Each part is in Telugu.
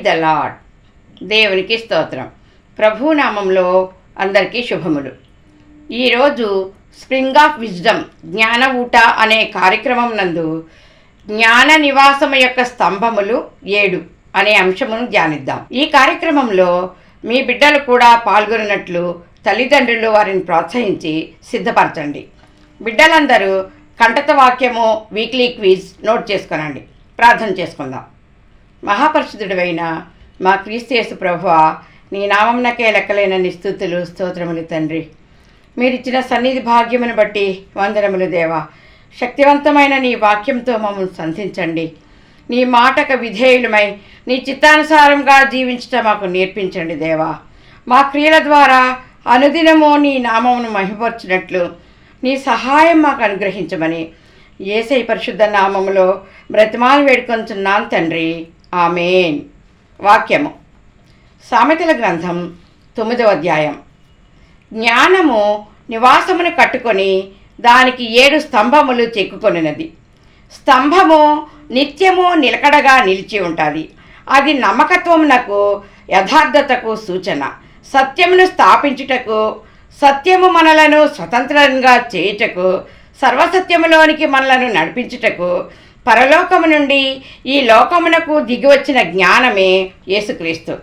ప్రైజ్ ద లాడ్ దేవునికి స్తోత్రం. ప్రభు నామంలో అందరికీ శుభములు. ఈరోజు స్ప్రింగ్ ఆఫ్ విజ్డమ్ జ్ఞాన ఊట అనే కార్యక్రమం నందు జ్ఞాన నివాసము యొక్క స్తంభములు ఏడు అనే అంశమును ధ్యానిద్దాం. ఈ కార్యక్రమంలో మీ బిడ్డలు కూడా పాల్గొన్నట్లు తల్లిదండ్రులు వారిని ప్రోత్సహించి సిద్ధపరచండి. బిడ్డలందరూ కంటత వాక్యము వీక్లీ క్విజ్ నోట్ చేసుకొనండి. ప్రార్థన చేసుకుందాం. మహాపరిశుద్ధుడైన మా క్రీస్తు ప్రభువ నీ నామంనకే లెక్కలేనని స్థుతులు స్తోత్రములు తండ్రి. మీరిచ్చిన సన్నిధి భాగ్యమును బట్టి వందనములు దేవా. శక్తివంతమైన నీ వాక్యంతో మమ్మల్ని సంధించండి. నీ మాటకు విధేయులమై నీ చిత్తానుసారంగా జీవించటం మాకు నేర్పించండి దేవా. మా క్రియల ద్వారా అనుదినము నీ నామమును మహిపర్చినట్లు నీ సహాయం మాకు అనుగ్రహించమని ఏసై పరిశుద్ధ నామములో బ్రతిమాలు వేడుకొంచున్నాను తండ్రి. ఆమెన్. వాక్యము. సామెతల గ్రంథం తొమ్మిదవ అధ్యాయం. జ్ఞానము నివాసమును కట్టుకొని దానికి ఏడు స్తంభములు చెక్కుకొనినది. స్తంభము నిత్యము నిలకడగా నిలిచి ఉంటుంది. అది నమ్మకత్వమునకు యథార్థతకు సూచన. సత్యమును స్థాపించుటకు సత్యము మనలను స్వతంత్రంగా చేయుటకు సర్వసత్యములోనికి మనలను నడిపించుటకు పరలోకము నుండి ఈ లోకమునకు దిగివచ్చిన జ్ఞానమే యేసుక్రీస్తు.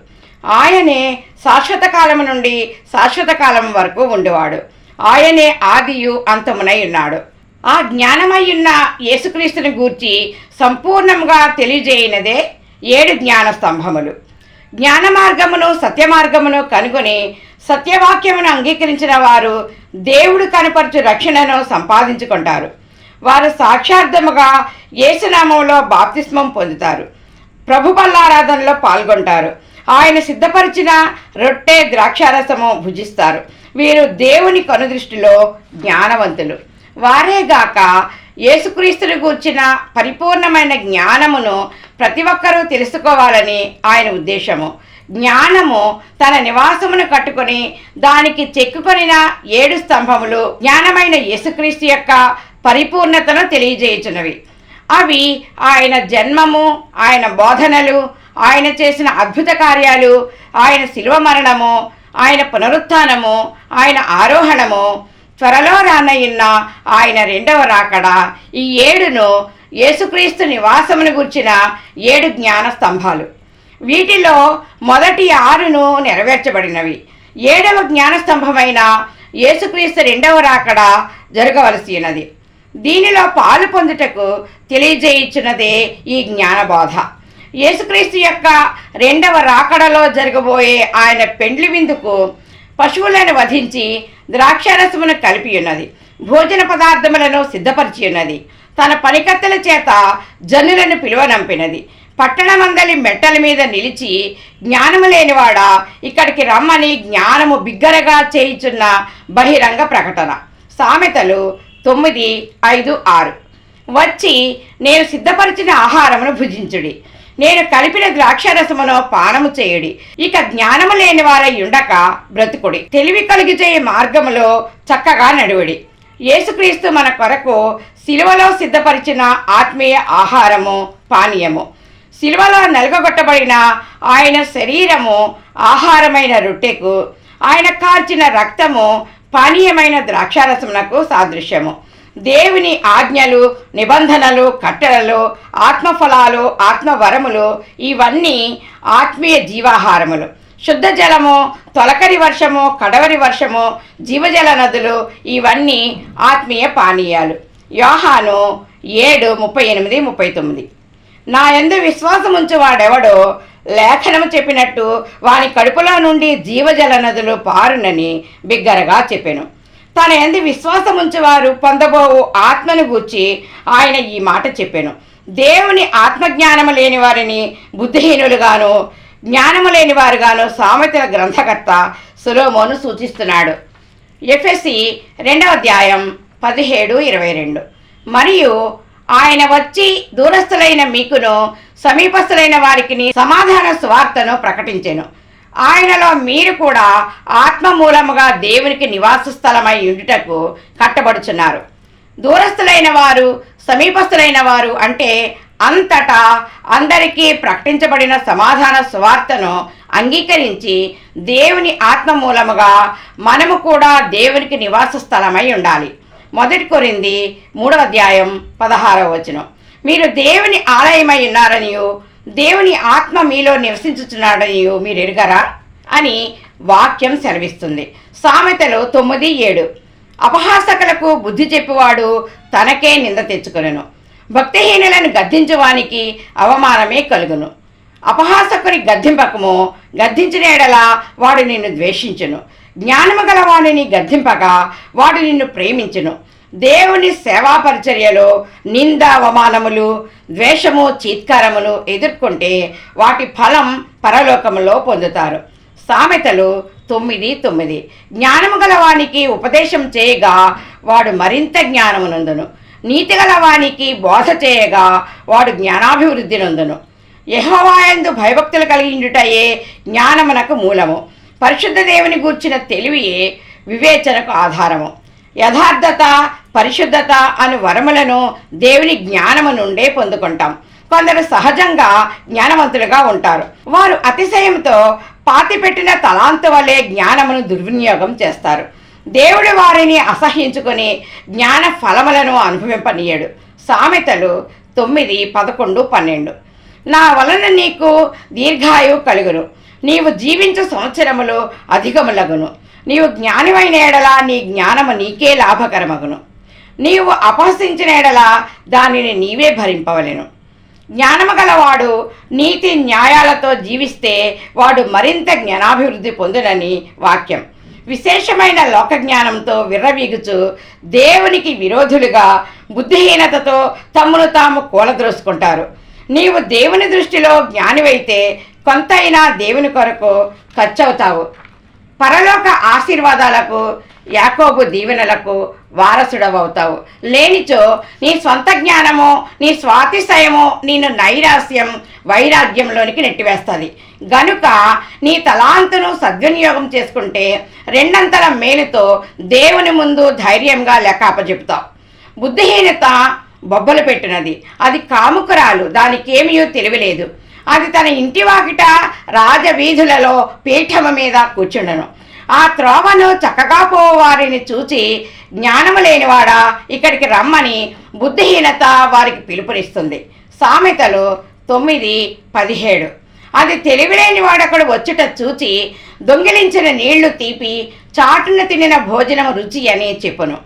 ఆయనే శాశ్వత కాలము నుండి శాశ్వత కాలం వరకు ఉండేవాడు. ఆయనే ఆదియు అంతమునై ఉన్నాడు. ఆ జ్ఞానమై ఉన్న యేసుక్రీస్తుని గూర్చి సంపూర్ణంగా తెలియజేయనదే ఏడు జ్ఞాన స్తంభములు. జ్ఞాన మార్గమును సత్యమార్గమును కనుగొని సత్యవాక్యమును అంగీకరించిన వారు దేవుడు కనపరచు రక్షణను సంపాదించుకుంటారు. వారు సాక్షార్థముగా యేసునామంలో బాప్తిస్మం పొందుతారు. ప్రభు బల్లారాధనలో పాల్గొంటారు. ఆయన సిద్ధపరిచిన రొట్టె ద్రాక్షారసము భుజిస్తారు. వీరు దేవుని కనుదృష్టిలో జ్ఞానవంతులు. వారేగాక యేసుక్రీస్తుని గూర్చిన పరిపూర్ణమైన జ్ఞానమును ప్రతి ఒక్కరూ తెలుసుకోవాలని ఆయన ఉద్దేశము. జ్ఞానము తన నివాసమును కట్టుకొని దానికి చెక్కుకొనిన ఏడు స్తంభములు జ్ఞానమైన యేసుక్రీస్తు యొక్క పరిపూర్ణతను తెలియజేయుచున్నవి. అవి ఆయన జన్మము ఆయన బోధనలు ఆయన చేసిన అద్భుత కార్యాలు ఆయన శిలువ మరణము ఆయన పునరుత్థానము ఆయన ఆరోహణము త్వరలో రానయ్యున్న ఆయన రెండవ రాకడ ఈ ఏడును యేసుక్రీస్తు నివాసమును గుర్చిన ఏడు జ్ఞాన స్తంభాలు. వీటిలో మొదటి ఆరును నెరవేర్చబడినవి. ఏడవ జ్ఞానస్తంభమైన యేసుక్రీస్తు రెండవ రాకడ జరగవలసి ఉన్నది దీనిలో పాలు పొందుటకు తెలియజేయించినదే ఈ జ్ఞానబోధ. యేసుక్రీస్తు యొక్క రెండవ రాకడలో జరగబోయే ఆయన పెండ్లి విందుకు పశువులను వధించి ద్రాక్షారసమును కలిపి ఉన్నది భోజన పదార్థములను సిద్ధపరిచి ఉన్నది తన పనికత్తెల చేత జనులను పిలువనంపినది. పట్టణమందలి మెట్టల మీద నిలిచి జ్ఞానము లేనివాడా ఇక్కడికి రమ్మని జ్ఞానము బిగ్గరగా చేయుచున్న బహిరంగ ప్రకటన. సామెతలు తొమ్మిది ఐదు ఆరు. వచ్చి నేను సిద్ధపరిచిన ఆహారమును భుజించుడి. నేను కలిపిన ద్రాక్షరసమును పానము చేయుడి. ఇక జ్ఞానము లేని వారై ఉండక బ్రతుకుడి. తెలివి కలిగిచే మార్గములో చక్కగా నడువుడి. యేసుక్రీస్తు మన కొరకు సిలువలో సిద్ధపరిచిన ఆత్మీయ ఆహారము పానీయము. సిలువలో నలుగగొట్టబడిన ఆయన శరీరము ఆహారమైన రొట్టెకు ఆయన కార్చిన రక్తము పానీయమైన ద్రాక్షారసమునకు సాదృశ్యము. దేవుని ఆజ్ఞలు నిబంధనలు కట్టెలలు ఆత్మఫలాలు ఆత్మవరములు ఇవన్నీ ఆత్మీయ జీవాహారములు. శుద్ధ జలము తొలకరి వర్షము కడవరి వర్షము జీవజల నదులు ఇవన్నీ ఆత్మీయ పానీయాలు. యోహాను ఏడు ముప్పై ఎనిమిది ముప్పై తొమ్మిది. నా ఎందు విశ్వాసం ఉంచువాడెవడో లేఖనము చెప్పినట్టు వాని కడుపులో నుండి జీవజల నదులు పారునని బిగ్గరగా చెప్పాను. తన ఎందు విశ్వాసం ఉంచేవారు పొందబోవు ఆత్మను గూర్చి ఆయన ఈ మాట చెప్పాను. దేవుని ఆత్మజ్ఞానము లేని వారిని బుద్ధిహీనులుగాను జ్ఞానము లేని వారుగాను సామెతల గ్రంథకర్త సులోమోను సూచిస్తున్నాడు. ఎఫ్ఎస్సి రెండవ అధ్యాయం పదిహేడు ఇరవై రెండు. మరియు ఆయన వచ్చి దూరస్థులైన మీకును సమీపస్థులైన వారికి సమాధాన స్వార్థను ప్రకటించెను. ఆయనలో మీరు కూడా ఆత్మ మూలముగా దేవునికి నివాస స్థలమై ఉండుటకు కట్టబడుచున్నారు. దూరస్థులైన వారు సమీపస్థులైన వారు అంటే అంతటా అందరికీ ప్రకటించబడిన సమాధాన స్వార్థను అంగీకరించి దేవుని ఆత్మ మూలముగా మనము కూడా దేవునికి నివాస స్థలమై ఉండాలి. మొదటి కొరింది మూడవ అధ్యాయం పదహారవ వచనం. మీరు దేవుని ఆలయమై ఉన్నారనియు దేవుని ఆత్మ మీలో నివసించుచున్నాడనియు మీరు ఎరుగరా? అని వాక్యం సెలవిస్తుంది. సామెతలు తొమ్మిది ఏడు. అపహాసకులకు బుద్ధి చెప్పువాడు తనకే నింద తెచ్చుకొనను. భక్తిహీనులను గద్దించువానికి అవమానమే కలుగును. అపహాసకుని గద్దింపకము గద్దించిన ఎడలా వాడు నిన్ను ద్వేషించును. జ్ఞానము గలవాణిని గద్దింపగా వాడు నిన్ను ప్రేమించును. దేవుని సేవా పరిచర్యలో నింద అవమానములు ద్వేషము చీత్కారములు ఎదుర్కొంటే వాటి ఫలం పరలోకములో పొందుతారు. సామెతలు తొమ్మిది తొమ్మిది. జ్ఞానము గలవానికి ఉపదేశం చేయగా వాడు మరింత జ్ఞానమునందును. నీతి గలవానికి బోధ చేయగా వాడు జ్ఞానాభివృద్ధి నందును. యహోవాయందు భయభక్తులు కలిగిండుటయే జ్ఞానమునకు మూలము. పరిశుద్ధ దేవుని గూర్చిన తెలివియే వివేచనకు ఆధారము. యథార్థత పరిశుద్ధత అను వరములను దేవుని జ్ఞానము నుండే పొందుకుంటాం. కొందరు సహజంగా జ్ఞానవంతులుగా ఉంటారు. వారు అతిశయంతో పాతిపెట్టిన తలాంతు వలె జ్ఞానమును దుర్వినియోగం చేస్తారు. దేవుడు వారిని అసహించుకొని జ్ఞాన ఫలములను అనుభవింపనీయడు. సామెతలు తొమ్మిది పదకొండు పన్నెండు. నా వలన నీకు దీర్ఘాయువు కలుగును. నీవు జీవించు సంవత్సరములు అధికములగును. నీవు జ్ఞానివైన ఎడల నీ జ్ఞానము నీకే లాభకరమగును. నీవు అపహసించిన ఎడల దానిని నీవే భరింపవలెను. జ్ఞానము గలవాడు నీతి న్యాయాలతో జీవిస్తే వాడు మరింత జ్ఞానాభివృద్ధి పొందునని వాక్యం. విశేషమైన లోక జ్ఞానంతో విర్రవీగుచు దేవునికి విరోధులుగా బుద్ధిహీనతతో తమ్మును తాము కూలద్రోసుకుంటారు. నీవు దేవుని దృష్టిలో జ్ఞానివైతే కొంతైనా దేవుని కొరకు ఖర్చవుతావు. పరలోక ఆశీర్వాదాలకు యాకోబు దీవెనలకు వారసుడవవుతావు. లేనిచో నీ సొంత జ్ఞానము నీ స్వాతిశయము నిన్ను నైరాస్యం వైరాగ్యంలోనికి నెట్టివేస్తుంది. గనుక నీ తలాంతును సద్వినియోగం చేసుకుంటే రెండంతల మేలుతో దేవుని ముందు ధైర్యంగా లెక్క అప్పచెపుతావు బుద్ధిహీనత బొబ్బలు పెట్టినది. అది కాముకురాలు దానికేమీ తెలివిలేదు. అది తన ఇంటి వాకిట రాజవీధులలో పీఠము మీద కూర్చుండను. ఆ త్రోవను చక్కగా పోవారిని చూచి జ్ఞానము లేనివాడా ఇక్కడికి రమ్మని బుద్ధిహీనత వారికి పిలుపునిస్తుంది. సామెతలు తొమ్మిది పదిహేడు. అది తెలివిలేని వాడొకడు వచ్చుట చూచి దొంగిలించిన నీళ్ళు తీపి చాటున తినిన భోజనం రుచి అని చెప్పును.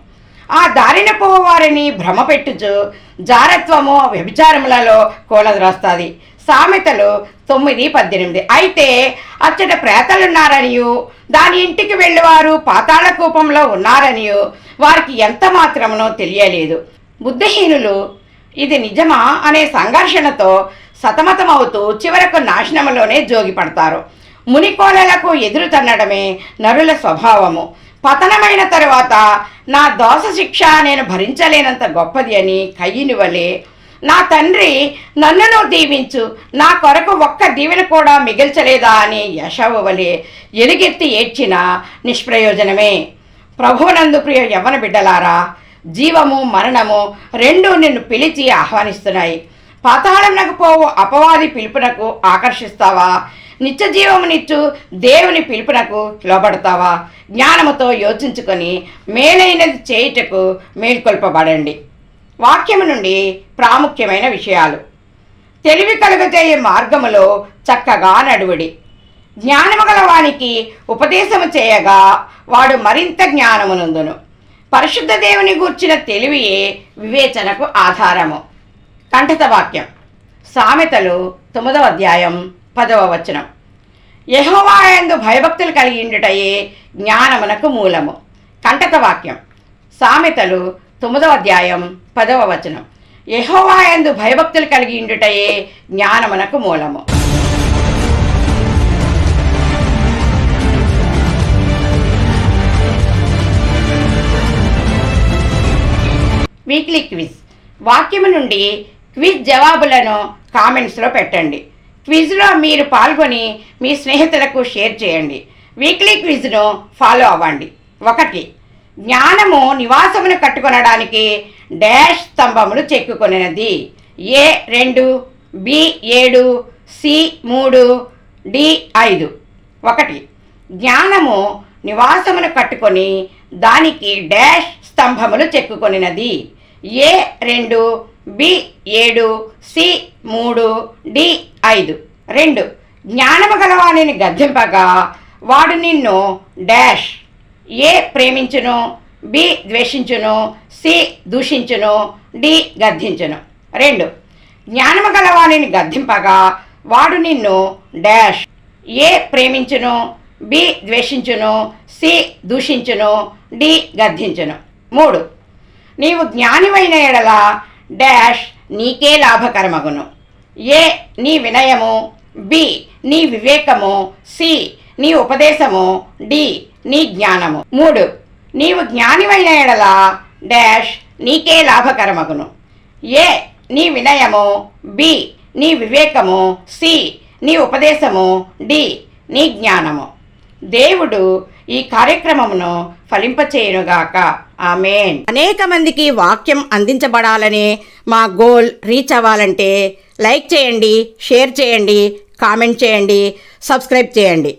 ఆ దారిన పోవారిని భ్రమపెట్టుచు జారత్వము వ్యభిచారములలో కోలద్రాస్తుంది సామెతలు తొమ్మిది పద్దెనిమిది. అయితే అచ్చట ప్రేతలున్నారనియు దాని ఇంటికి వెళ్ళేవారు పాతాళ కూపంలో ఉన్నారనియు వారికి ఎంత మాత్రమునో తెలియలేదు. బుద్ధిహీనులు ఇది నిజమా అనే సంఘర్షణతో సతమతమవుతూ చివరకు నాశనములోనే జోగిపడతారు. మునికోలలకు ఎదురు తన్నడమే నరుల స్వభావము. పతనమైన తరువాత నా దోష శిక్ష నేను భరించలేనంత గొప్పది అని కయ్యిని వలె నా తండ్రి నన్నును దీవించు నా కొరకు ఒక్క దీవెన కూడా మిగిల్చలేదా అని యశవు వలె ఎలుగెత్తి ఏడ్చిన నిష్ప్రయోజనమే. ప్రభువునందు ప్రియ యవ్వన బిడ్డలారా జీవము మరణము రెండు నిన్ను పిలిచి ఆహ్వానిస్తున్నాయి. పాతాళంనకు పోవు అపవాది పిలుపునకు ఆకర్షిస్తావా? నిత్య జీవమునిచ్చు దేవుని పిలుపునకు లోబడతావా? జ్ఞానముతో యోచించుకొని మేలైనది చేయుటకు మేల్కొల్పబడండి. వాక్యము నుండి ప్రాముఖ్యమైన విషయాలు. తెలివి కలుగజేయే మార్గములో చక్కగా నడువుడి. జ్ఞానము గలవానికి ఉపదేశము చేయగా వాడు మరింత జ్ఞానమునందును పరిశుద్ధ దేవుని గూర్చిన తెలివియే వివేచనకు ఆధారము. కంఠిత వాక్యం. సామెతలు తొమ్మిదవ అధ్యాయం పదవ వచనం. యహోవాయందు భయభక్తులు కలిగిండుటయే జ్ఞానమునకు మూలము. కంఠత వాక్యం. సామెతలు తొమ్మిదవ అధ్యాయం పదవ వచనం. యహోవాయందు భయభక్తులు కలిగి ఉండుటయే జ్ఞానమునకు మూలము. వీక్లీ క్విజ్ వాక్యము నుండి క్విజ్ జవాబులను కామెంట్స్లో పెట్టండి. క్విజ్లో మీరు పాల్గొని మీ స్నేహితులకు షేర్ చేయండి. వీక్లీ క్విజ్ను ఫాలో అవ్వండి. ఒకటి జ్ఞానము నివాసమును కట్టుకొనడానికి డాష్ స్తంభములు చెక్కుకొనినది. ఏ రెండు బి ఏడు సి మూడు డి ఐదు. ఒకటి జ్ఞానము నివాసమును కట్టుకొని దానికి డాష్ స్తంభములు చెక్కుకొనినది. ఏ రెండు బి ఏడు సి మూడు డి ఐదు. రెండు జ్ఞానము గలవాణిని గద్దెంపగా వాడు నిన్ను డాష్ ఏ ప్రేమించును? బి ద్వేషించును? సి దూషించును? డి గద్దించును. రెండు. జ్ఞానము గలవాణిని గద్దింపగా వాడు నిన్ను డాష్. ఏ ప్రేమించును? బి ద్వేషించును? సి దూషించును? డి గద్దించును. మూడు. నీవు జ్ఞానివైన ఎడల డాష్ నీకే లాభకరమగును. ఏ నీ వినయము? బి నీ వివేకము? సి నీ ఉపదేశము డి నీ జ్ఞానము. మూడు నీవు జ్ఞానివైన ఎడల డాష్ నీకే లాభకరమగును. ఏ నీ వినయము బి నీ వివేకము సి నీ ఉపదేశము డి నీ జ్ఞానము. దేవుడు ఈ కార్యక్రమమును ఫలింపచేయునుగాక. ఆమెన్. అనేక మందికి వాక్యం అందించబడాలనే మా గోల్ రీచ్ అవ్వాలంటే లైక్ చేయండి షేర్ చేయండి కామెంట్ చేయండి సబ్స్క్రైబ్ చేయండి.